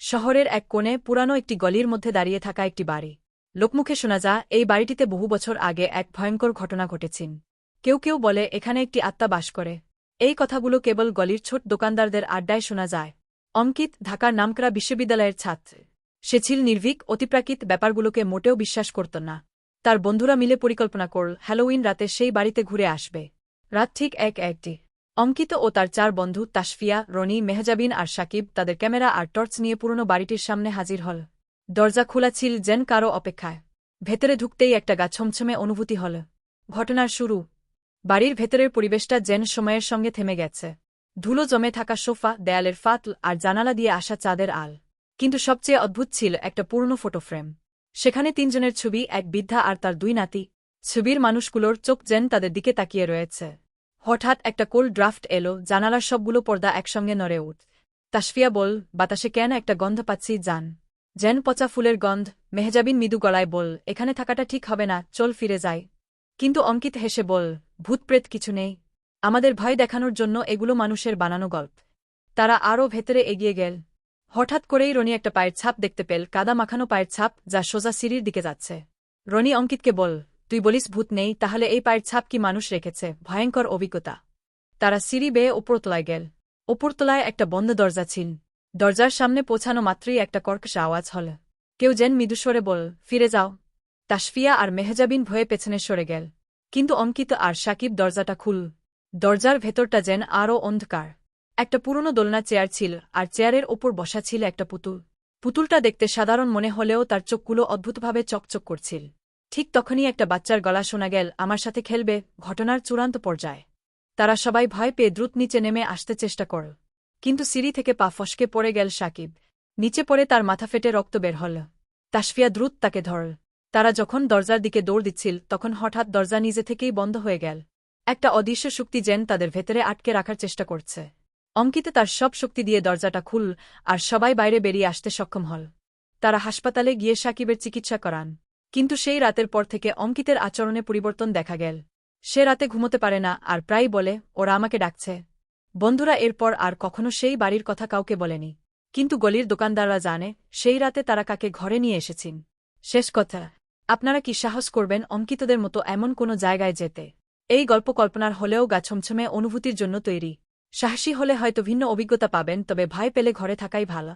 শহরের এক কোণে পুরানো একটি গলির মধ্যে দাঁড়িয়ে থাকা একটি বাড়ি। লোকমুখে শোনা যা, এই বাড়িটিতে বহু বছর আগে এক ভয়ঙ্কর ঘটনা ঘটেছিল কেউ কেউ বলে, এখানে একটি আত্মা বাস করে। এই কথাগুলো কেবল গলির ছোট দোকানদারদের আড্ডায় শোনা যায়। অঙ্কিত ঢাকার নামকরা বিশ্ববিদ্যালয়ের ছাত্র। সে ছিল নির্ভীক, অতিপ্রাকৃত ব্যাপারগুলোকে মোটেও বিশ্বাস করত না। তার বন্ধুরা মিলে পরিকল্পনা করল, হ্যালোউইন রাতে সেই বাড়িতে ঘুরে আসবে। রাত ঠিক এক একটি অঙ্কিত ও তার চার বন্ধু তাসফিয়া রনি, মেহজাবিন আর সাকিব তাদের ক্যামেরা আর টর্চ নিয়ে পুরনো বাড়িটির সামনে হাজির হল। দরজা খোলা ছিল যেন কারও অপেক্ষায়। ভেতরে ঢুকতেই একটা গা ছমছমে অনুভূতি হল। ঘটনার শুরু। বাড়ির ভেতরের পরিবেশটা যেন সময়ের সঙ্গে থেমে গেছে। ধুলো জমে থাকা সোফা, দেয়ালের ফাতল আর জানালা দিয়ে আসা চাঁদের আল। কিন্তু সবচেয়ে অদ্ভুত ছিল একটা পুরনো ফটো ফ্রেম। সেখানে তিনজনের ছবি, এক বৃদ্ধা আর তার দুই নাতি। ছবির মানুষগুলোর চোখ যেন তাদের দিকে তাকিয়ে রয়েছে। হঠাৎ একটা কোল্ড ড্রাফট এলো, জানালার সবগুলো পর্দা একসঙ্গে নড়ে উঠ। তাসফিয়া বল, বাতাসে কেন একটা গন্ধ পাচ্ছি, জান। যেন পচা ফুলের গন্ধ, মেহজাবিন মৃদু গলায় বল, এখানে থাকাটা ঠিক হবে না, চল ফিরে যায় কিন্তু অঙ্কিত হেসে বল, ভূতপ্রেত কিছু নেই। আমাদের ভয় দেখানোর জন্য এগুলো মানুষের বানানো গল্প। তারা আরও ভেতরে এগিয়ে গেল। হঠাৎ করেই রনি একটা পায়ের ছাপ দেখতে পেল, কাদা মাখানো পায়ের ছাপ যা সোজা সিঁড়ির দিকে যাচ্ছে। রনি অঙ্কিতকে বল তুই বলিস, ভূত নেই, তাহলে এই পায়ের ছাপ কি মানুষ রেখেছে? ভয়ঙ্কর অভিজ্ঞতা। তারা সিঁড়ি বেয়ে ওপরতলায় গেল। ওপরতলায় একটা বন্ধ দরজা ছিল। দরজার সামনে পৌঁছানো মাত্রই একটা কর্কশ আওয়াজ হল। কেউ যেন মৃদুস্বরে বল ফিরে যাও। তাসফিয়া আর মেহজাবিন ভয়ে পেছনে সরে গেল। কিন্তু অঙ্কিত আর সাকিব দরজাটা খুল দরজার ভেতরটা যেন আরও অন্ধকার। একটা পুরনো দোলনা চেয়ার ছিল, আর চেয়ারের ওপর বসা ছিল একটা পুতুল। পুতুলটা দেখতে সাধারণ মনে হলেও তার চোখগুলো অদ্ভুতভাবে চকচক করছিল। ঠিক তখনই একটা বাচ্চার গলা শোনা গেল, আমার সাথে খেলবে ঘটনার চূড়ান্ত পর্যায়ে। তারা সবাই ভয় পেয়ে দ্রুত নিচে নেমে আসতে চেষ্টা করল কিন্তু সিঁড়ি থেকে পা ফসকে পড়ে গেল সাকিব। নিচে পড়ে তার মাথা ফেটে রক্ত বের হল। তাসফিয়া দ্রুত তাকে ধরল তারা যখন দরজার দিকে দৌড় দিচ্ছিল, তখন হঠাৎ দরজা নিজে থেকেই বন্ধ হয়ে গেল। একটা অদৃশ্য শক্তি যেন তাদের ভেতরে আটকে রাখার চেষ্টা করছে। অঙ্কিতে তার সব শক্তি দিয়ে দরজাটা খুল, আর সবাই বাইরে বেরিয়ে আসতে সক্ষম হল। তারা হাসপাতালে গিয়ে সাকিবের চিকিৎসা করান। কিন্তু সেই রাতের পর থেকে অঙ্কিতের আচরণে পরিবর্তন দেখা গেল। সে রাতে ঘুমোতে পারে না আর প্রায় বলে, ওরা আমাকে ডাকছে। বন্ধুরা এরপর আর কখনো সেই বাড়ির কথা কাউকে বলেনি। কিন্তু গলির দোকানদাররা জানে, সেই রাতে তারা কাকে ঘরে নিয়ে এসেছেন। শেষ কথা, আপনারা কি সাহস করবেন অঙ্কিতদের মতো এমন কোনো জায়গায় যেতে? এই গল্প কল্পনার হলেও গা ছমছমে অনুভূতির জন্য তৈরি। সাহসী হলে হয়তো ভিন্ন অভিজ্ঞতা পাবেন, তবে ভয় পেলে ঘরে থাকাই ভালো।